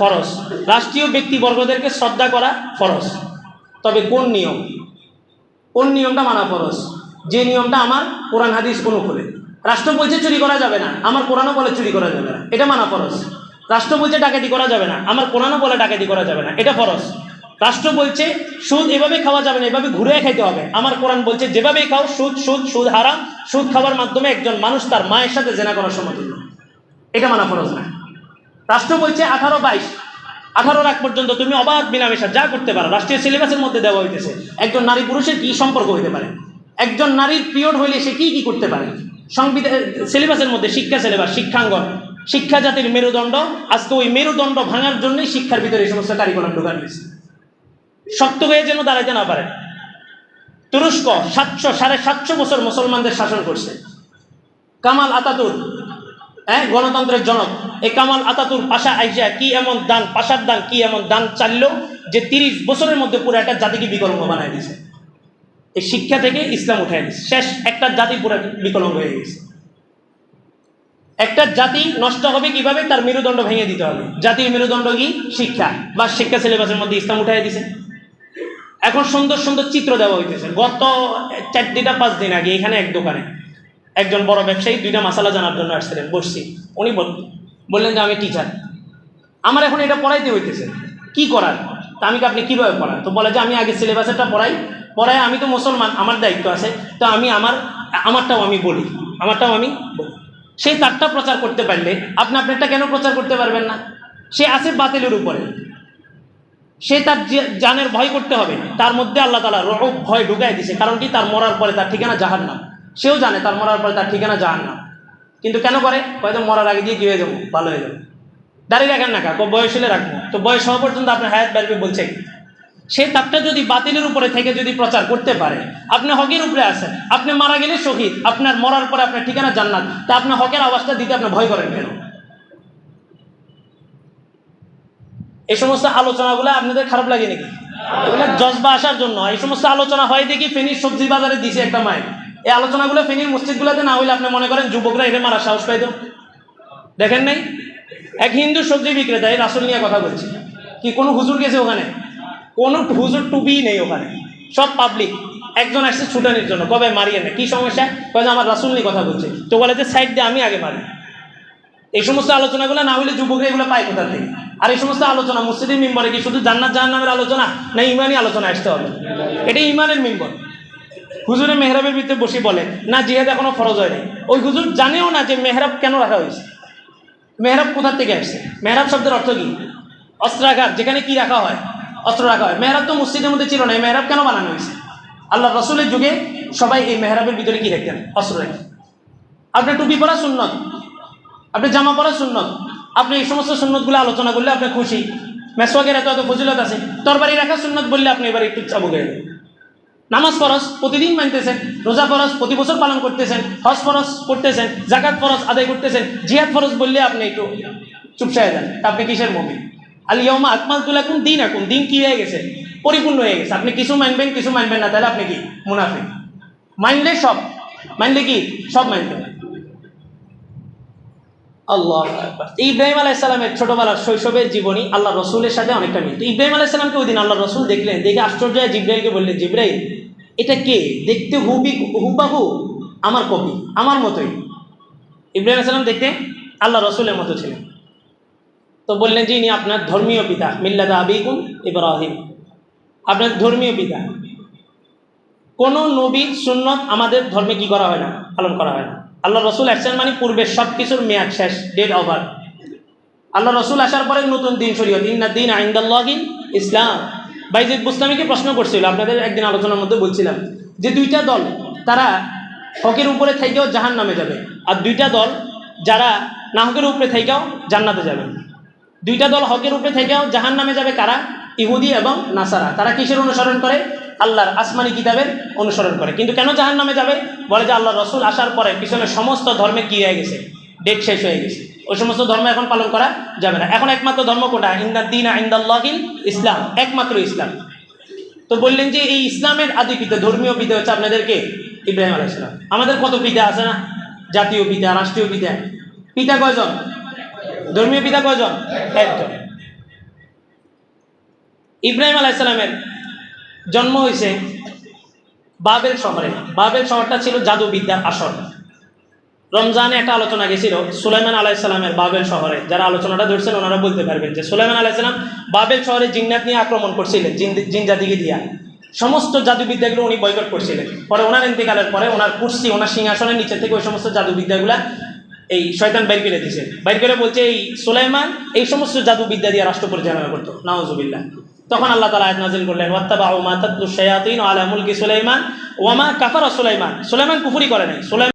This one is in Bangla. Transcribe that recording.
ফরজ। রাষ্ট্রীয় ব্যক্তিবর্গদেরকে শ্রদ্ধা করা ফরজ। তবে কোন নিয়ম? কোন নিয়মটা মানা ফরজ? যে নিয়মটা আমার কোরআন হাদিস অনুকূলে। রাষ্ট্র বলছে চুরি করা যাবে না। আমার কোরআনও বলে চুরি করা যাবে না। এটা মানা ফরজ। রাষ্ট্র বলছে ডাকাতি করা যাবে না। আমার কোরআনও বলে ডাকাতি করা যাবে না। এটা ফরজ। রাষ্ট্র বলছে সুদ এভাবে খাওয়া যাবে না, এভাবে ঘুরে খাইতে হবে। আমার কোরআন বলছে, যেভাবেই খাও, সুদ সুদ সুদ হারাম। সুদ খাওয়ার মাধ্যমে একজন মানুষ তার মায়ের সাথে জেনা করার সমতুল্য এটা মানা ফরজ না। রাষ্ট্র বলছে আঠারো বাইশ। আঠারো রাখ পর্যন্ত তুমি অবাধ বিনামেশা যা করতে পারো, রাষ্ট্রীয় সিলেবাসের মধ্যে দেওয়া হইতেছে। একজন নারী পুরুষের কি সম্পর্ক হইতে পারে? একজন নারীর পিরিয়ড হইলে সে কি কি করতে পারে? সংবিধান সিলেবাসের মধ্যে শিক্ষা সিলেবাস শিক্ষাঙ্গন, শিক্ষা জাতির মেরুদণ্ড, আজকে ওই মেরুদণ্ড ভাঙার জন্যই শিক্ষার ভিতরে এই সমস্ত কারিকুলাম ঢোকানো হয়েছে শক্ত হয়ে যেন দাঁড়াইতে না পারে। তুরস্ক সাতশো, সাড়ে সাতশো বছর মুসলমানদের শাসন করছে। কামাল আতাতুর হ্যাঁ গণতন্ত্রের জনক। এ কামাল আতাতুর পাশা আইসা কি এমন দান, পাশার দান কি এমন দান চাললো যে তিরিশ বছরের মধ্যে পুরো একটা জাতিকে বিকলঙ্গ বানায় দিয়েছে। এই শিক্ষা থেকে ইসলাম উঠাই দিয়েছে। শেষ একটা জাতি পুরো বিকলঙ্গ হয়ে গেছে। একটা জাতি নষ্ট হবে কীভাবে? তার মেরুদণ্ড ভেঙে দিতে হবে। জাতির মেরুদণ্ড কি? শিক্ষা। বা শিক্ষা সিলেবাসের মধ্যে ইসলাম উঠাই দিছে এখন সুন্দর সুন্দর চিত্র দেওয়া হইতেছে। গত চার দিনটা পাঁচ দিন আগে এখানে এক দোকানে একজন বড় ব্যবসায়ী দুইটা মশালা জানার জন্য আসছিলেন, বসছি। উনি বল- বললেন যে আমি টিচার আমার এখন এটা পড়াইতে হইতেছে। কি করার? তা আমি আপনি কীভাবে পড়ান? তো বলে যে আমি আগে সিলেবাসেরটা পড়াই পড়াই আমি তো মুসলমান, আমার দায়িত্ব আছে, তো আমি আমার, আমারটাও আমি বলি, আমারটাও আমি বলি। সেই তারটা প্রচার করতে পারলে, আপনি আপনারটা কেন প্রচার করতে পারবেন না? সে আছে বাতিলের উপরে। সে তার জানের ভয় করতে হবে, তার মধ্যে আল্লাহ তালা রোগ ভয় ঢুকাই দিছে, কারণ কি তার মরার পরে তার ঠিকানা জাহার নাম সেও জানে, তার মরার পরে তার ঠিকানা জাহার না কিন্তু কেন করে? হয়তো মরার আগে দিয়ে কি হয়ে যাব? ভালো হয়ে যাব। দাঁড়িয়ে রাখেন না কাকু বয়স হলে রাখব। তো বয়স হওয়া পর্যন্ত আপনার হায়াত বাড়বে বলছে সে তাপটা যদি বাতিলের উপরে থেকে যদি প্রচার করতে পারে, আপনি হকের উপরে আছেন, আপনি মারা গেলে শহীদ, আপনার মরার পরে আপনার ঠিকানা জান্নাত, তা আপনি হকের আওয়াজটা দিতে আপনি ভয় করেন কেন? এই সমস্ত আলোচনাগুলো আপনাদের খারাপ লাগে নাকি? এগুলো জজবা আসার জন্য। এই সমস্ত আলোচনা হয় দেখি ফেনীর সবজি বাজারে দিছে একটা মায়ের। এই আলোচনাগুলো ফেনীর মসজিদগুলোতে না হইলে আপনি মনে করেন যুবকরা এখানে মারা সাহস পাইতো? দেখেন নাই? এক হিন্দু সবজি বিক্রেতা এই রাসুল নিয়ে কথা বলছি। কি, কোনো হুজুর গেছে ওখানে? কোনো হুজুর টুপি নেই ওখানে। সব পাবলিক একজন আসছে ছুটানির জন্য। কবে মারিয়ে না কি সমস্যা? যে আমার রাসুল নিয়ে কথা বলছে। তো বলে যে, সাইড দিয়ে আমি আগে মারি। এই সমস্ত আলোচনাগুলো না হলে যুবকরা এগুলো পায় কোথা থেকে? আর এই সমস্ত আলোচনা মসজিদের মেম্বরে কি শুধু জান্নাত জাহান্নামের আলোচনা না ইমানই আলোচনা আসতে হবে? এটা ইমানের মেম্বর। হুজুরে মেহরাবের ভিতরে বসে বলে, না, জিহাদ এখনও ফরজ হয়নি। ওই হুজুর জানেও না যে মেহরাব কেন রাখা হয়েছে। মেহরাব কোথার থেকে আসছে? মেহরাব শব্দের অর্থ কি? অস্ত্রাঘাত, যেখানে কি রাখা হয়? অস্ত্র রাখা হয়। মেহরাব তো মসজিদের মধ্যে ছিল না, এই মেহরাব কেন বানানো হয়েছে? আল্লাহ রসুলের যুগে সবাই এই মেহরাবের ভিতরে কি রাখতেন অস্ত্র রাখতেন আপনার টুপি পরা সুন্নত, আপনি জামা পরা সুন্নত, আপনি এই সমস্ত সুন্নতগুলো আলোচনা করলে আপনি খুশি। মেসওয়াকের এত এত ফজিলত আছে। তরবারি রাখা সুন্নত বললে আপনি এবার একটু চাবু গেলেন নামাজ ফরজ প্রতিদিন মানতেছেন, রোজা ফরজ প্রতি বছর পালন করতেছেন, হজ ফরজ করতেছেন, জাকাত ফরজ আদায় করতেছেন, জিহাদ ফরজ বললে আপনি একটু চুপসায় যান। আপনি কিসের মমি আলিয়মা আকমাল কোন দিন এখন দিন কি হয়ে গেছে? পরিপূর্ণ হয়ে গেছে। আপনি কিছু মানবেন কিছু মানবেন না, তাহলে আপনি কি? মুনাফিক। মানলে সব। মানলে কি? সব মানবেন আল্লাহ। ইব্রাহিম আলাইসালামের ছোটবেলার শৈশবের জীবনী আল্লাহ রসুলের সাথে অনেকটা মিল। ইব্রাহিম আলাইসালামকে ওই দিন আল্লাহ রসুল দেখলেন, দেখে আশ্চর্য জিব্রাইলকে বললেন, জিব্রাইল এটা কে? দেখতে হুবি হুবাহু? আমার কপি, আমার মতোই। ইব্রাহিম আলাইসালাম দেখতে আল্লাহ রসুলের মতো ছিলেন। তো বললেন যে ইনি আপনার ধর্মীয় পিতা, মিল্লাদা আবিকুম ইব্রাহিম। আপনার ধর্মীয় পিতা। কোনো নবীর সুন্নত আমাদের ধর্মে কি করা হয় না? পালন করা হয় না। আল্লাহ রসুল আসছেন মানে পূর্বের সব কিছুর মেয়াদ শেষ ডেট ওভার আল্লাহ রসুল আসার পরে নতুন দিন শরীয়ত ইন্না দিন আইন্দাল্লাহিন ইসলাম। বাইজিদ বুস্তামিকে প্রশ্ন করছিল, আপনাদের একদিন আলোচনার মধ্যে বলছিলাম যে দুইটা দল তারা হকের উপরে থেকেও জাহান নামে যাবে আর দুইটা দল যারা না হকের উপরে থেকেও জান্নাতে যাবে। দুইটা দল হকের উপরে থেকেও জাহান নামে যাবে কারা? ইহুদি এবং নাসারা। তারা কিসের অনুসরণ করে? আল্লাহর আসমানি কিতাবের অনুসরণ করে। কিন্তু কেন জাহান নামে যাবে? বলে যে আল্লাহ রসুল আসার পরে পিছনে সমস্ত ধর্মে কি হয়ে গেছে? ডেট শেষ হয়ে গেছে। ওই সমস্ত ধর্ম এখন পালন করা যাবে না। এখন একমাত্র ধর্ম কোটা ইন্দা দিন আইন্দাল্লাহিন ইসলাম। একমাত্র ইসলাম। তো বললেন যে এই ইসলামের আদি পিতা, ধর্মীয় পিতা হচ্ছে আপনাদেরকে ইব্রাহিম আলাইসালাম আমাদের কত পিতা আছে না? জাতীয় পিতা, রাষ্ট্রীয় পিতা পিতা কয়জন? ধর্মীয় পিতা কয়জন? একজন। ইব্রাহিম আলাইসালামের জন্ম হয়েছে বাবেল শহরে। বাবেল শহরটা ছিল জাদুবিদ্যার আসর রমজানে একটা আলোচনা গেছিল, সুলাইমান আলাইসালামের বাবেল শহরে। যারা আলোচনাটা ধরছেন, ওনারা বলতে পারবেন যে সুলাইমান আলাইসালাম বাবেল শহরে জিন্নাত নিয়ে আক্রমণ করছিলেন, জিন জাতিকে দিয়া। সমস্ত জাদুবিদ্যাগুলো উনি বয়কট করছিলেন। পরে ওনার ইন্তেকালের পরে ওনার কুর্সি, ওনার সিংহাসনের নিচে থেকে ওই সমস্ত জাদুবিদ্যাগুলা এই শয়তান বাইর করে দিছে। বাইর করে বলছে, এই সুলাইমান, এই সমস্ত জাদুবিদ্যা দিয়ে রাষ্ট্র পরিচালনা করতো। নাওজুবিল্লাহ তখন আল্লাহ তালা আয়াত নাজিল করলেন ওয়াত্তাবা উমা তাতলু শায়াতিন আলা মুলকি সুলাইমান ওয়ামা কাফারা সুলাইমান। সুলাইমান কুফুরি করে নাই। সুলাইমান